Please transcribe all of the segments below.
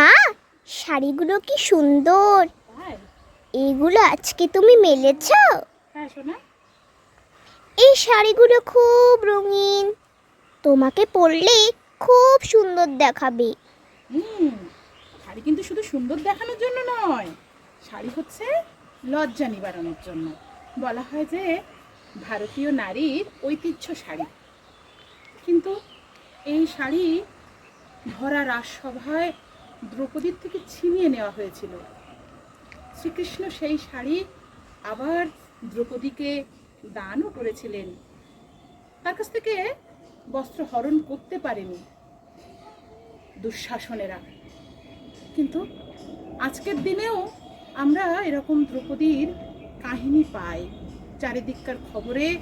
মা শাড়িগুলো কি সুন্দর। এগুলো আজকে তুমি মেলেছ? হ্যাঁ এই শাড়িগুলো খুব রঙিন। তোমাকে পরলে খুব সুন্দর দেখাবে। শাড়ি কিন্তু শুধু সুন্দর দেখানোর জন্য নয় শাড়ি হচ্ছে লজ্জা নিবারণের জন্য। বলা হয় যে ভারতীয় নারীর ঐতিহ্য শাড়ি। কিন্তু এই শাড়ি ভরা রাজসভায় দ্রৌপদীর থেকে ছিনিয়ে নেওয়া হয়েছিল। শ্রীকৃষ্ণ সেই শাড়ি আবার দ্রৌপদীকে দানও করেছিলেন। তার কাছ থেকে বস্ত্র হরণ করতে পারেনি দুঃশাসনেরা। কিন্তু আজকের দিনেও আমরা এরকম দ্রৌপদীর কাহিনী পাই। চারিদিককার খবরে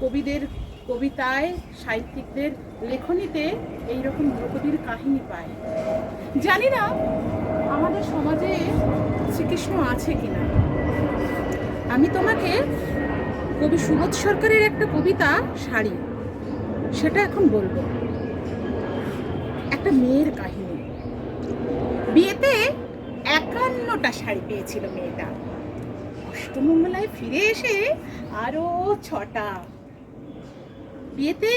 কবিদের কবিতায় সাহিত্যিকদের লেখনীতে এই রকম দ্রৌপদীর কাহিনী পাই জানি না আমাদের সমাজে শ্রীকৃষ্ণ আছে কিনা। আমি তোমাকে কবি সুবোধ সরকারের একটা কবিতা শাড়ি সেটা এখন বলব। একটা মেয়ের কাহিনী। বিয়েতে একান্নটা শাড়ি পেয়েছিল মেয়েটা। অষ্টমঙ্গলায় ফিরে এসে আরও ছটা বিয়েতে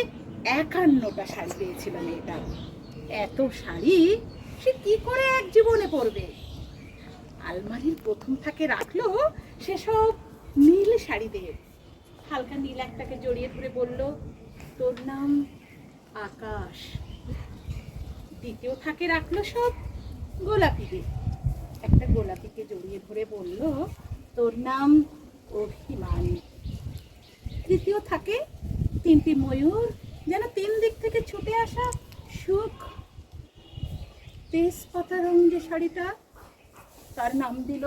একান্নটা শাড়ি পেয়েছিল মেয়েটা। এত শাড়ি, সে কি করে এক জীবনে পরবে? আলমারির প্রথম থাকে রাখল সেসব নীল শাড়ি দিয়ে। হালকা নীল একটাকে জড়িয়ে ধরে বলল, তোর নাম আকাশ। দ্বিতীয় থাকে রাখল সব গোলাপিকে। একটা গোলাপিকে জড়িয়ে ধরে বলল, তোর নাম অভিমান। তৃতীয় থাকে তিনটি ময়ূর, যেন তিন দিক থেকে ছুটে আসা সুখ। তেজপাতা রঙ যে শাড়িটা, তার নাম দিল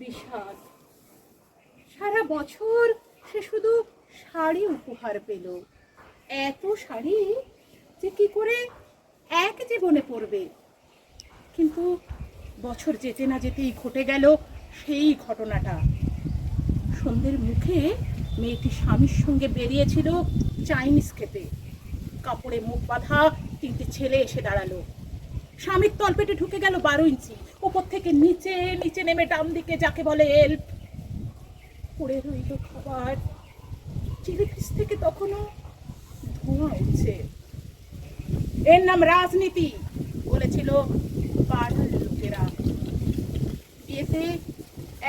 বিষাদ। সারা বছর সে শুধু শাড়ি উপহার পেল। এত শাড়ি যে কি করে এক জীবনে পড়বে কিন্তু বছর যেতে না যেতেই ঘটে গেল সেই ঘটনাটা। সন্ধ্যের মুখে মেয়েটি স্বামীর সঙ্গে বেরিয়েছিল চাইনিজ খেতে। কাপড়ে মুখ বাঁধা তিনটে ছেলে এসে দাঁড়াল। স্বামীর তলপেটে ঢুকে গেল বারো ইঞ্চি। ওপর থেকে নিচে নিচে নেমে ডাম দিকে যাকে বলে এল্প পড়ে রইল খাবার। চিলিপিস থেকে তখনও ধোঁয়া উঠছে। এর নাম রাজনীতি, বলেছিল পাড়ার লোকেরা। বিয়েতে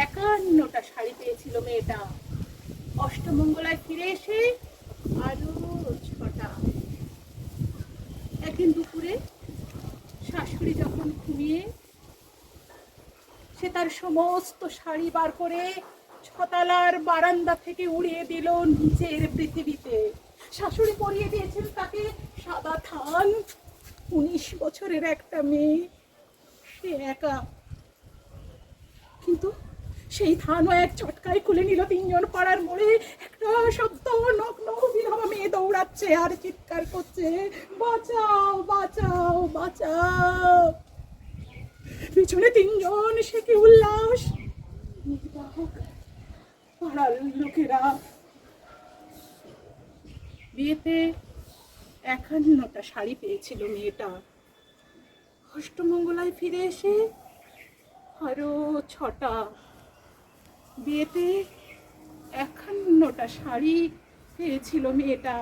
একান্নটা শাড়ি পেয়েছিল মেয়েটা। অষ্টমঙ্গলায় ফিরে এসে আরও ছটা একদিন দুপুরে শাশুড়ি যখন ঘুমিয়ে সে তার সমস্ত শাড়ি বার করে ছতালার বারান্দা থেকে উড়িয়ে দিল নিচের পৃথিবীতে। শাশুড়ি পরিয়ে দিয়েছেন তাকে সাদা থান। উনিশ বছরের একটা মেয়ে। সে একা। কিন্তু সেই থানও এক চটকায় খুলে নিল তিনজন পাড়ার মোড়ে। একটা শব্দ নগ্ন বিধবা মেয়ে দৌড়াচ্ছে আর চিৎকার করছে, বাঁচাও বাঁচাও বাঁচাও। পিছনে তিনজন, সে কি উল্লাস? পাড়ার লোকেরা। বিয়েতে একান্নটা শাড়ি পেয়েছিল মেয়েটা। অষ্টমঙ্গলায় ফিরে এসে আরও ছটা বিয়েতে একান্নটা শাড়ি পেয়েছিল মেয়েটা।